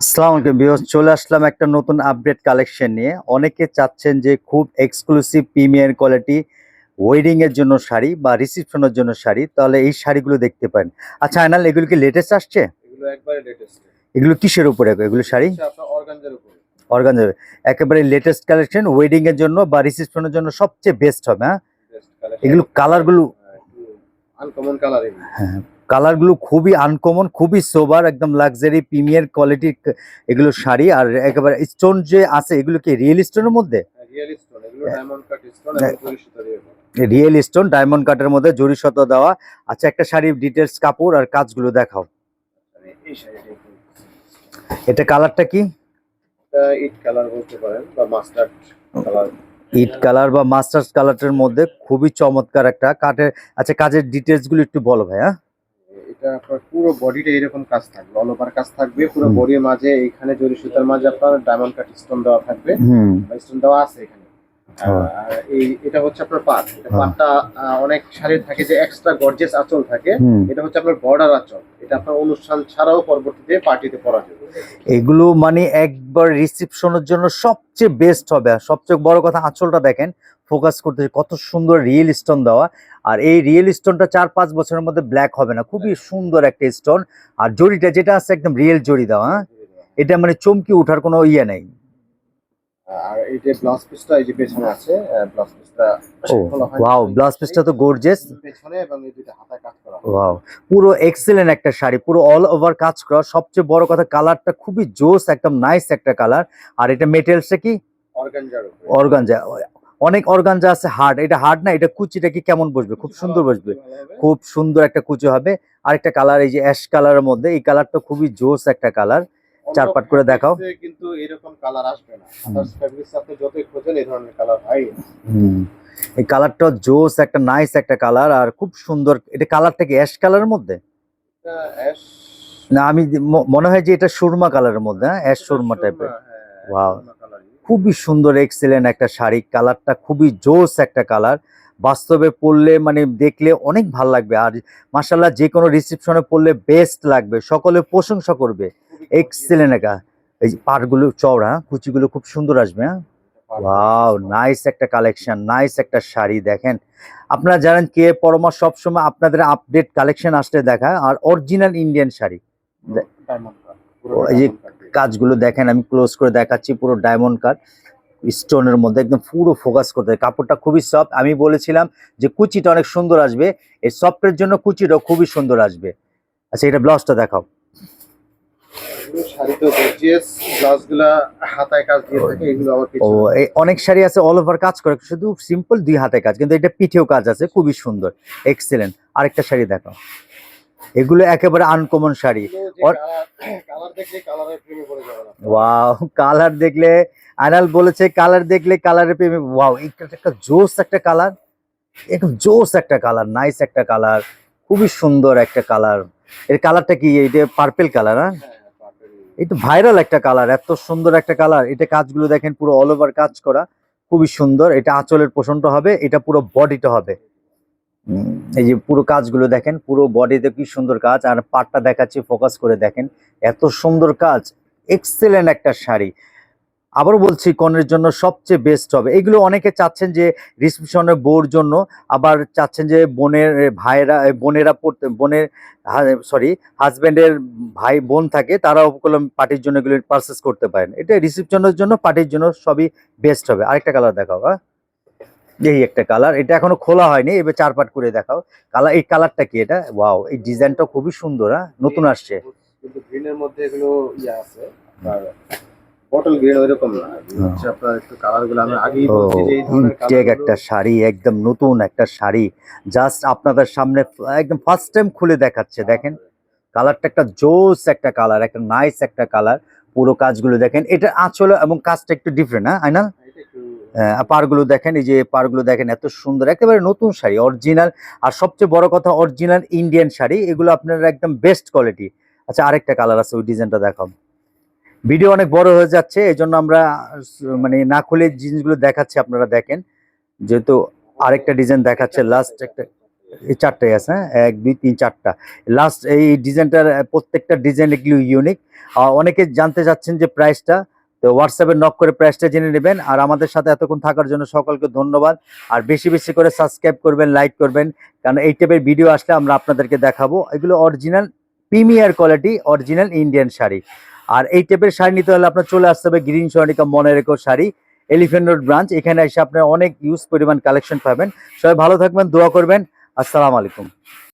আসসালামু আলাইকুম ভিউয়ার্স চলে আসলাম একটা নতুন আপডেট কালেকশন নিয়ে। অনেকে চাচ্ছেন যে খুব এক্সক্লুসিভ প্রিমিয়ার কোয়ালিটি ওয়েডিং এর জন্য শাড়ি বা রিসেপশনের জন্য শাড়ি তাহলে এই শাড়িগুলো দেখতে পারেন। আচ্ছা আয়নাল এগুলো কি লেটেস্ট আসছে? এগুলো একবারে লেটেস্ট এগুলো কিসের উপরে? এগুলো শাড়ি? অর্গানজার অর্গান যাবে একেবারে লেটেস্ট কালেকশন ওয়েডিং এর জন্য বা রিসেপশনের জন্য সবচেয়ে বেস্ট হবে হ্যাঁ? এগুলো কালারগুলো আনকমন কালার হ্যাঁ। কালারগুলো খুবই আনকমন খুবই সোবার একদম লাক্সারি প্রিমিয়ার কোয়ালিটির এগুলো শাড়ি আর একেবারে স্টোন যে আছে এগুলো কি রিয়েল স্টোনের মধ্যে? Real stone. ডায়মন্ড কাটের মধ্যে জরি শত দেওয়া। আচ্ছা একটা শাড়ির ডিটেলস কাপড় আর কাজগুলো দেখাও। একটু এটা কালারটা কি? ইট কালার বলতে পারেন বা মাস্টার্ড কালার ইট কালার বা মাস্টার্স কালারের মধ্যে খুবই চমৎকার একটা কাঠের আচ্ছা কাজের ডিটেলসগুলো একটু বলো ভাই হ্যাঁ এটা আপনার পুরো বডিটা এরকম কাজ থাকবে অল ওভার কাজ থাকবে পুরো। বডির মাঝে এখানে জরি সুতার মাঝে আপনার ডায়মন্ড কাট স্টোন দেওয়া থাকবে স্টোন দেওয়া আছে এখানে। আর এই এটা হচ্ছে আপনার পাট এটা হ্যাঁ। পাটটা আহ, অনেক শাড়ির থাকে যে এক্সট্রা গর্জেস আঁচল থাকে এটা হচ্ছে আপনার বর্ডার আঁচল। আপনার অনুষ্ঠান ছাড়াও পরবর্তীতে পার্টিতে পড়া যাবে। এগুলো মানে একবার রিসেপশনের জন্য সবচেয়ে বেস্ট হবে। সবচেয়ে বড় কথা আঁচলটা দেখেন ফোকাস করতে কত সুন্দর রিয়েল স্টোন দেওয়া। আর এই রিয়েল স্টোনটা চার পাঁচ বছরের মধ্যে ব্ল্যাক হবে না খুবই সুন্দর একটা স্টোন আর জড়িটা যেটা আছে একদম রিয়েল জড়ি দেওয়া হ্যাঁ? এটা মানে চমকি ওঠার কোনো ইয়ে নেই। আর এই যে ব্লাউজ পিসটা এই যে পেছনে আছে ব্লাউজ পিসটা ওয়াও ব্লাউজ পিসটা তো গর্জিয়াস পেছনে এবং এই দুটো হাতায় কাজ করা ওয়াও পুরো এক্সেলেন্ট একটা শাড়ি পুরো অল ওভার কাজ করা। সবচেয়ে বড় কথা কালারটা খুবই জোস একদম নাইস একটা কালার আর এটা মেটেরিয়ালসটা কি? অর্গানজার অর্গানজা অনেক অর্গানজা আছে হার্ড এটা হার্ড না এটা কুচিটা কি কেমন বসবে? খুব সুন্দর বসবে। খুব সুন্দর একটা কুচি হবে। আর একটা কালার এই যে অ্যাশ কালারের মধ্যে এই কালারটা খুবই জোস একটা কালার চার পাট করে দেখাও। কিন্তু এরকম কালার আসবে না। আদার্স ফ্যাব্রিক্স আপনি যতই খোঁজেন এই ধরনের কালার হয়। এই কালারটা জোস একটা নাইস একটা কালার আর খুব সুন্দর এটা কালারটা কি অ্যাশ কালারের মধ্যে? না আমি মনে হয় যে এটা সুরমা কালারের মধ্যে হ্যাঁ? অ্যাশ সুরমা টাইপের Wow. খুবই সুন্দর এক্সেলেন্ট একটা শাড়ি। কালারটা খুবই জোস একটা কালার বাস্তবে পরলে মানে দেখলে অনেক ভালো লাগবে। আর মাসাল্লাহ যে কোনো রিসেপশনে পরলে বেস্ট লাগবে। সকলে প্রশংসা করবে। এক্সেলেন্ট একটা এই পাটগুলো চওড়া? কুচিগুলো খুব সুন্দর আসবে হ্যাঁ? ওয়াও নাইস একটা কালেকশন নাইস একটা শাড়ি দেখেন। আপনারা জানেন কে পরমা সবসময় আপনাদের আপডেট কালেকশন আসলে দেখায় আর অরিজিনাল ইন্ডিয়ান শাড়ি। এই যে কাজগুলো দেখেন আমি ক্লোজ করে দেখাচ্ছি পুরো ডায়মন্ড কাট স্টোনের মধ্যে একদম পুরো ফোকাস করতে হবে। কাপড়টা খুবই সফট আমি বলেছিলাম যে কুচিটা অনেক সুন্দর আসবে। এই সফটের জন্য কুচিটাও খুবই সুন্দর আসবে। আচ্ছা এটা ব্লাউজটা দেখাও। শাড়ি তো গর্জিয়াস ব্লাউজগুলা হাতায় কাজ দিয়ে থাকে এগুলো আমার ও এই অনেক শাড়ি আছে অল ওভার কাজ করে শুধু সিম্পল দুই হাতে কাজ কিন্তু এটা পিঠেও কাজ আছে খুবই সুন্দর এক্সেলেন্ট আরেকটা শাড়ি দেখাও। এগুলো একেবারে আনকমন শাড়ি। ওয়াও কালার দেখলে আনাল বলেছে কালার দেখলে কালারের প্রেমে ওয়াও একটা জোস একটা কালার একদম জোস একটা কালার নাইস একটা কালার খুবই সুন্দর একটা কালার। এর কালারটা কি এটা পার্পেল কালার হ্যাঁ। এটা ভাইরাল একটা কালার এত সুন্দর একটা কালার এটা কাজগুলো দেখেন, পুরো অল ওভার কাজ করা। খুবই সুন্দর। এটা আঁচলের পোষণটা হবে, এটা পুরো বডিটা হবে। এই যে পুরো কাজগুলো দেখেন, পুরো বডিতে কি সুন্দর কাজ। আর পাটটা দেখাচ্ছি ফোকাস করে দেখেন। এত সুন্দর কাজ। এক্সেলেন্ট একটা শাড়ি। আবারও বলছি কনের জন্য সবচেয়ে বেস্ট হবে। এগুলো অনেকে চাচ্ছেন যে রিসেপশনের বউর জন্য আবার চাচ্ছেন যে বোনের ভাইয়েরা বোনেরা পড়তে বোনের সরি হাজব্যান্ডের ভাই বোন থাকে তারাও কলম পার্টির জন্য এগুলো পারচেস করতে পারেন। এটা রিসেপশনের জন্য পার্টির জন্য সবই বেস্ট হবে। আরেকটা কালার দেখাও হ্যাঁ? এই একটা কালার এটা এখনও খোলা হয়নি এবার চার পাট করে দেখাও। কালার এই কালারটা কি এটা? ওয়াও এই ডিজাইনটা খুবই সুন্দর হ্যাঁ? নতুন আসছে। কিন্তু গ্রিনের মধ্যে এগুলো ইয়ে আছে বটল গ্রিন ওইরকম না। এগুলো হচ্ছে আপনার একটু কালারগুলো আমি আগেই বলছি যে এই ধরনের ইনটেক একটা শাড়ি একদম নতুন একটা শাড়ি। জাস্ট আপনাদের সামনে একদম ফার্স্ট টাইম খুলে দেখাচ্ছে দেখেন। কালারটা একটা জোস একটা কালার একটা নাইস একটা কালার পুরো কাজগুলো দেখেন। এটা আঁচল এবং কাজটা একটু ডিফারেন্ট হ্যাঁ আয়না এটা একটু পারগুলো দেখেন এই যে পারগুলো দেখেন এত সুন্দর। একেবারে নতুন শাড়ি অরিজিনাল আর সবচেয়ে বড় কথা অরিজিনাল ইন্ডিয়ান শাড়ি। এগুলো আপনার একদম বেস্ট কোয়ালিটি আচ্ছা আরেকটা কালার আছে ওই ডিজাইনটা দেখাও। ভিডিও অনেক বড় হয়ে যাচ্ছে এই জন্য আমরা মানে না খুলে জিনিসগুলো দেখাচ্ছি, আপনারা দেখেন। যেহেতু আরেকটা ডিজাইন দেখাচ্ছে লাস্ট একটা, এই চারটাই আছে হ্যাঁ? এক, দুই, তিন, চারটা। লাস্ট এই ডিজাইনটার প্রত্যেকটা ডিজাইন এগুলো ইউনিক অনেকে জানতে চাচ্ছেন যে প্রাইসটা তো হোয়াটসঅ্যাপে নক করে প্রাইসটা জেনে নেবেন। আর আমাদের সাথে এতক্ষণ থাকার জন্য সকলকে ধন্যবাদ। আর বেশি বেশি করে সাবস্ক্রাইব করবেন লাইক করবেন। কারণ এই টাইপের ভিডিও আসলে আমরা আপনাদেরকে দেখাবো। এগুলো original premier quality original Indian sari. আর এই টাইপের শাড়ি নিতে হলে আপনার চলে আসতে হবে গ্রিন সোনিকা মনে রেখো শাড়ি এলিফেন্ট রোড ব্রাঞ্চ এখানে এসে আপনার অনেক ইউজ পরিমাণ কালেকশন পাবেন। সবাই ভালো থাকবেন, দোয়া করবেন। আসসালামু আলাইকুম।